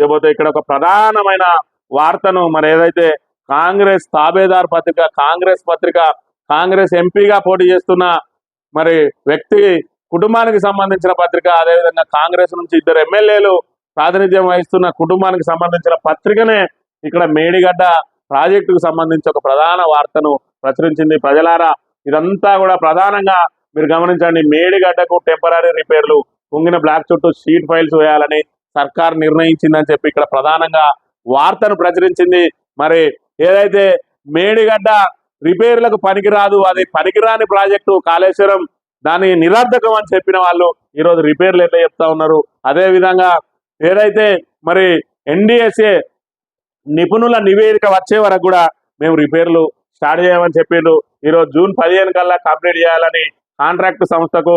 లేకపోతే ఇక్కడ ఒక ప్రధానమైన వార్తను మరి ఏదైతే కాంగ్రెస్ తాబేదార్ పత్రిక కాంగ్రెస్ పత్రిక కాంగ్రెస్ ఎంపీగా పోటీ చేస్తున్న మరి వ్యక్తి కుటుంబానికి సంబంధించిన పత్రిక అదేవిధంగా కాంగ్రెస్ నుంచి ఇద్దరు ఎమ్మెల్యేలు ప్రాతినిధ్యం వహిస్తున్న కుటుంబానికి సంబంధించిన పత్రికనే ఇక్కడ మేడిగడ్డ ప్రాజెక్టుకు సంబంధించి ఒక ప్రధాన వార్తను ప్రచురించింది. ప్రజలారా ఇదంతా కూడా ప్రధానంగా మీరు గమనించండి. మేడిగడ్డకు టెంపరీ రిపేర్లు కుంగిన బ్లాక్ చుట్టూ షీట్ ఫైల్స్ వేయాలని సర్కార్ నిర్ణయించిందని చెప్పి ఇక్కడ ప్రధానంగా వార్తను ప్రచురించింది. మరి ఏదైతే మేడిగడ్డ రిపేర్లకు పనికిరాదు అది పనికిరాని ప్రాజెక్టు కాళేశ్వరం దాని నిరర్ధకం అని చెప్పిన వాళ్ళు ఈరోజు రిపేర్లు ఎట్లా చెప్తా ఉన్నారు. అదేవిధంగా ఏదైతే మరి ఎన్డిఎస్ఏ నిపుణుల నివేదిక వచ్చే వరకు కూడా మేము రిపేర్లు స్టార్ట్ చేయమని చెప్పిండు ఈరోజు జూన్ పదిహేను కల్లా కంప్లీట్ చేయాలని కాంట్రాక్ట్ సంస్థకు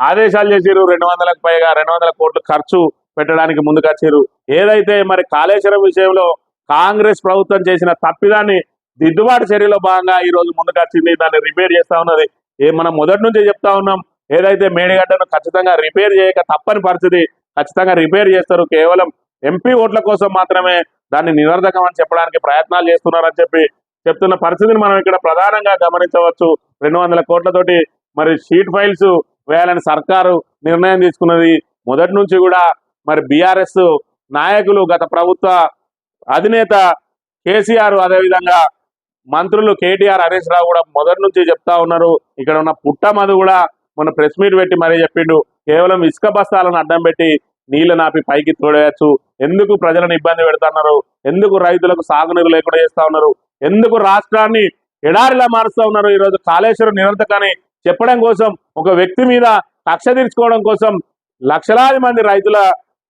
ఆదేశాలు చేసిరు రెండు వందలకు పైగా రెండు వందల కోట్లు ఖర్చు పెట్టడానికి ముందుకొచ్చారు ఏదైతే మరి కాళేశ్వరం విషయంలో కాంగ్రెస్ ప్రభుత్వం చేసిన తప్పిదాన్ని దిద్దుబాటు చర్యలో భాగంగా ఈ రోజు ముందుకొచ్చింది దాన్ని రిపేర్ చేస్తా ఉన్నది. ఏ మనం మొదటి నుంచే చెప్తా ఉన్నాం ఏదైతే మేడిగడ్డను ఖచ్చితంగా రిపేర్ చేయక తప్పని పరిస్థితి ఖచ్చితంగా రిపేర్ చేస్తారు. కేవలం ఎంపీ ఓట్ల కోసం మాత్రమే దాన్ని నిరర్ధకం అని చెప్పడానికి ప్రయత్నాలు చేస్తున్నారని చెప్పి చెప్తున్న పరిస్థితిని మనం ఇక్కడ ప్రధానంగా గమనించవచ్చు. రెండు వందల కోట్లతోటి మరి షీట్ ఫైల్స్ వేయాలని సర్కారు నిర్ణయం తీసుకున్నది. మొదటి నుంచి కూడా మరి బీఆర్ఎస్ నాయకులు గత ప్రభుత్వ అధినేత కేసీఆర్ అదేవిధంగా మంత్రులు కేటీఆర్ హరీష్ రావు కూడా మొదటి నుంచి చెప్తా ఉన్నారు. ఇక్కడ ఉన్న పుట్టమధు కూడా మన ప్రెస్ మీట్ పెట్టి మరీ చెప్పిండు. కేవలం ఇసుక బస్తాలను అడ్డం పెట్టి నీళ్ళు నాపి పైకి తోడేయచ్చు. ఎందుకు ప్రజలను ఇబ్బంది పెడుతున్నారు? ఎందుకు రైతులకు సాగునీరు లేకుండా చేస్తా ఉన్నారు? ఎందుకు రాష్ట్రాన్ని ఎడారిలా మారుస్తూ ఉన్నారు? ఈ రోజు కాళేశ్వరం నిరంతకాన్ని చెప్పడం కోసం ఒక వ్యక్తి మీద కక్ష తీర్చుకోవడం కోసం లక్షలాది మంది రైతుల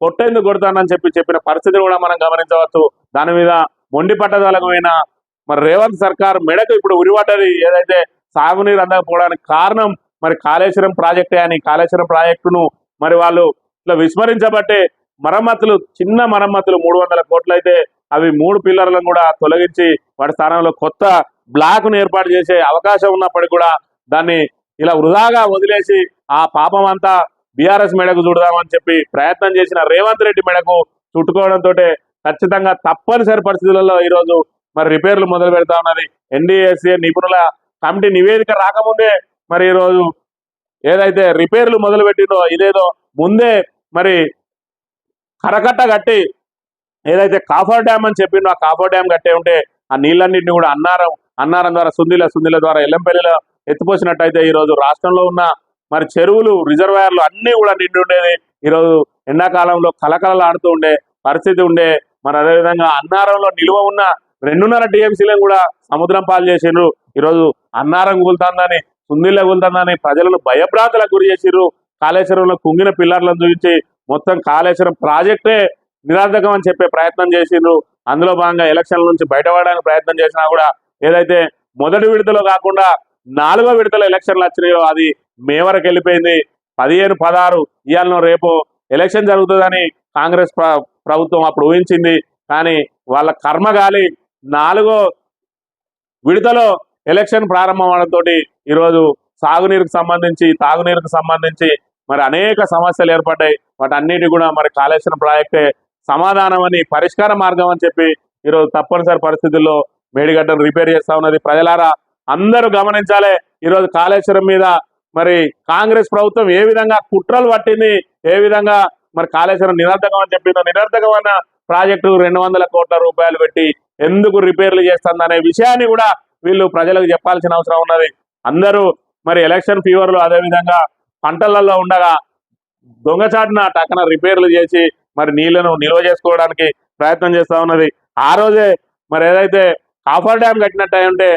కొట్టేందుకు కొడతానని చెప్పి చెప్పిన పరిస్థితిని కూడా మనం గమనించవచ్చు. దాని మీద మొండి పట్టదలకమైన మరి రేవంత్ సర్కార్ మెడకు ఇప్పుడు ఉరిపడ్డది ఏదైతే సాగునీరు అందకపోవడానికి కారణం మరి కాళేశ్వరం ప్రాజెక్టే అని కాళేశ్వరం ప్రాజెక్టును మరి వాళ్ళు ఇట్లా విస్మరించబట్టే మరమ్మతులు చిన్న మరమ్మతులు మూడు వందల కోట్లయితే అవి మూడు పిల్లర్లను కూడా తొలగించి వాటి స్థానంలో కొత్త బ్లాక్ను ఏర్పాటు చేసే అవకాశం ఉన్నప్పటికీ కూడా దాన్ని ఇలా వృధాగా వదిలేసి ఆ పాపం అంతా బీఆర్ఎస్ మెడకు చూడదామని చెప్పి ప్రయత్నం చేసిన రేవంత్ రెడ్డి మెడకు చుట్టుకోవడంతో ఖచ్చితంగా తప్పనిసరి పరిస్థితులలో ఈరోజు మరి రిపేర్లు మొదలు పెడతా ఉన్నది. ఎన్డీఎస్ఏ నిపుణుల కమిటీ నివేదిక రాకముందే మరి ఈరోజు ఏదైతే రిపేర్లు మొదలు పెట్టిందో ఇదేదో ముందే మరి కరకట్ట కట్టి ఏదైతే కాఫర్ డ్యామ్ అని చెప్పిండో ఆ కాఫర్ డ్యామ్ కట్టే ఉంటే ఆ నీళ్ళన్నింటినీ కూడా అన్నారం అన్నారం ద్వారా సుందిల సుందిల ద్వారా ఎల్లంపల్లిలో ఎత్తిపోసినట్టయితే ఈ రోజు రాష్ట్రంలో ఉన్న మరి చెరువులు రిజర్వాయర్లు అన్నీ కూడా నిండి ఉండేది ఈరోజు ఎండాకాలంలో కలకలలాడుతూ ఉండే పరిస్థితి ఉండే. మరి అదేవిధంగా అన్నారంలో నిలువ ఉన్న రెండున్నర టీఎంసీలను కూడా సముద్రం పాలు చేసిండ్రు. ఈరోజు అన్నారం కూలుతుందని సుందిల్ల కూలుతుందని ప్రజలను భయభ్రాంతులకు గురి చేసిర్రు కాళేశ్వరంలో కుంగిన పిల్లర్లను చూపించి మొత్తం కాళేశ్వరం ప్రాజెక్టే నిరాధకం అని చెప్పే ప్రయత్నం చేసిండ్రు. అందులో భాగంగా ఎలక్షన్ల నుంచి బయటపడడానికి ప్రయత్నం చేసినా కూడా ఏదైతే మొదటి విడతలో కాకుండా నాలుగో విడతల ఎలక్షన్లు వచ్చినాయో అది మే వరకు వెళ్ళిపోయింది. పదిహేను పదహారు ఇవాళ రేపు ఎలక్షన్ జరుగుతుందని కాంగ్రెస్ ప్ర- ప్రభుత్వం అప్పుడు ఊహించింది. కానీ వాళ్ళ కర్మగాలి నాలుగో విడతలో ఎలక్షన్ ప్రారంభం అవడంతో ఈరోజు సాగునీరుకు సంబంధించి తాగునీరుకు సంబంధించి మరి అనేక సమస్యలు ఏర్పడ్డాయి. వాటన్నిటి కూడా మరి కాళేశ్వరం ప్రాజెక్టే సమాధానం అని పరిష్కార మార్గం అని చెప్పి ఈరోజు తప్పనిసరి పరిస్థితుల్లో మేడిగడ్డను రిపేర్ చేస్తా ఉన్నది. ప్రజలారా అందరూ గమనించాలి. ఈరోజు కాళేశ్వరం మీద మరి కాంగ్రెస్ ప్రభుత్వం ఏ విధంగా కుట్రలు పట్టింది ఏ విధంగా మరి కాళేశ్వరం నిరర్ధకం అని చెప్పిందో నిరర్ధకమైన ప్రాజెక్టు రెండు వందల కోట్ల రూపాయలు పెట్టి ఎందుకు రిపేర్లు చేస్తుందనే విషయాన్ని కూడా వీళ్ళు ప్రజలకు చెప్పాల్సిన అవసరం ఉన్నది. అందరూ మరి ఎలక్షన్ ఫీవర్లు అదే విధంగా పంటలలో ఉండగా దొంగచాటున టక్కన రిపేర్లు చేసి మరి నీళ్ళను నిల్వ చేసుకోవడానికి ప్రయత్నం చేస్తూ ఉన్నది. ఆ రోజే మరి ఏదైతే కాఫర్ డ్యామ్ కట్టినట్టు ఉంటే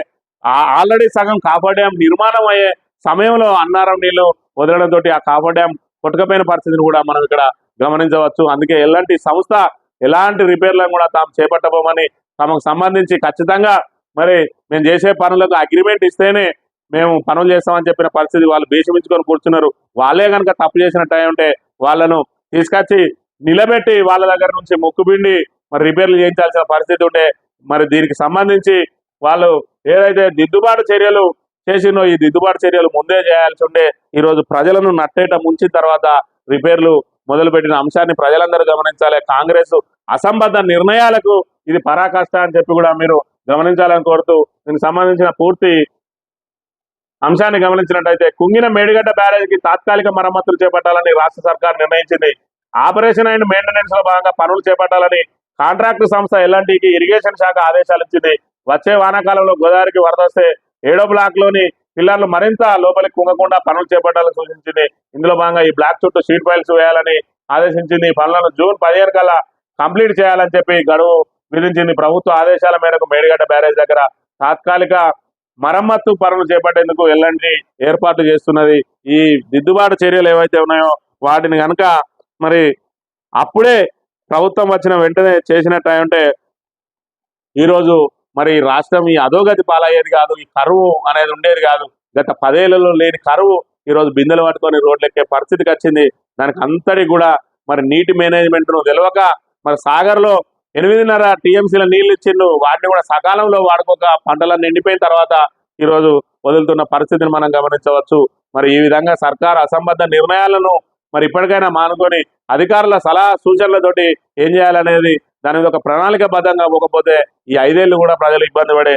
ఆల్రెడీ సగం కాఫర్ డ్యామ్ నిర్మాణం అయ్యే సమయంలో అన్నారం నీళ్ళు వదలడంతో ఆ కాఫర్ డ్యామ్ కొట్టుకపోయిన పరిస్థితిని కూడా మనం ఇక్కడ గమనించవచ్చు. అందుకే ఎలాంటి సంస్థ ఎలాంటి రిపేర్లను కూడా తాము చేపట్టబోమని తమకు సంబంధించి ఖచ్చితంగా మరి మేము చేసే పనులకు అగ్రిమెంట్ ఇస్తేనే మేము పనులు చేస్తామని చెప్పిన పరిస్థితి వాళ్ళు భీషమించుకొని కూర్చున్నారు. వాళ్ళే కనుక తప్పు చేసినట్టు ఉంటే వాళ్ళను తీసుకొచ్చి నిలబెట్టి వాళ్ళ దగ్గర నుంచి మొక్కుబిండి మరి రిపేర్లు చేయించాల్సిన పరిస్థితి ఉంటే మరి దీనికి సంబంధించి వాళ్ళు ఏదైతే దిద్దుబాటు చర్యలు చేసినో ఈ దిద్దుబాటు చర్యలు ముందే చేయాల్సి ఉండే ఈ రోజు ప్రజలను నట్టేట ముంచిన తర్వాత రిపేర్లు మొదలుపెట్టిన అంశాన్ని ప్రజలందరూ గమనించాలి. కాంగ్రెస్ అసంబద్ధ నిర్ణయాలకు ఇది పరాకాష్ట అని చెప్పి కూడా మీరు గమనించాలని కోరుతూ దీనికి సంబంధించిన పూర్తి అంశాన్ని గమనించినట్టయితే కుంగిన మేడిగడ్డ బ్యారేజీకి తాత్కాలిక మరమ్మతులు చేపట్టాలని రాష్ట్ర సర్కార్ నిర్ణయించింది. ఆపరేషన్ అండ్ మెయింటెనెన్స్లో భాగంగా పనులు చేపట్టాలని కాంట్రాక్టు సంస్థ ఎల్ఎన్టీకి ఇరిగేషన్ శాఖ ఆదేశాలు ఇచ్చింది వచ్చే వానాకాలంలో గోదావరికి వరద వస్తే ఏడో బ్లాక్లోని పిల్లర్లు మరింత లోపలికి కుంగకుండా పనులు చేపట్టాలని సూచించింది. ఇందులో భాగంగా ఈ బ్లాక్ చుట్టూ షీట్ ఫైల్స్ వేయాలని ఆదేశించింది. పనులను జూన్ పదిహేను కల్లా కంప్లీట్ చేయాలని చెప్పి గడువు విధించింది. ప్రభుత్వ ఆదేశాల మేరకు మేడిగడ్డ బ్యారేజ్ దగ్గర తాత్కాలిక మరమ్మత్తు పనులు చేపట్టేందుకు ఎల్లండి ఏర్పాటు చేస్తున్నది. ఈ దిద్దుబాటు చర్యలు ఏవైతే ఉన్నాయో వాటిని కనుక మరి అప్పుడే ప్రభుత్వం వచ్చిన వెంటనే చేసినట్టు అయి ఉంటే ఈరోజు మరి రాష్ట్రం ఈ అధోగతి పాలయ్యేది కాదు ఈ కరువు అనేది ఉండేది కాదు. గత పదేళ్ళలో లేని కరువు ఈరోజు బిందెలు పట్టుకొని రోడ్లెక్కే పరిస్థితికి వచ్చింది. దానికి అంతటి కూడా మరి నీటి మేనేజ్మెంట్ను తెలియక మరి సాగర్లో ఎనిమిదిన్నర టీఎంసీల నీళ్ళు ఇచ్చిండు. వాటిని కూడా సకాలంలో వాడుకోక పంటలన్నీ ఎండిపోయిన తర్వాత ఈరోజు వదులుతున్న పరిస్థితిని మనం గమనించవచ్చు. మరి ఈ విధంగా సర్కార్ అసంబద్ధ నిర్ణయాలను మరి ఇప్పటికైనా మానుకొని అధికారుల సలహా సూచనలతోటి ఏం చేయాలనేది దాని మీద ఒక ప్రణాళిక బద్దంగా పోకపోతే ఈ ఐదేళ్ళు కూడా ప్రజలు ఇబ్బంది పడే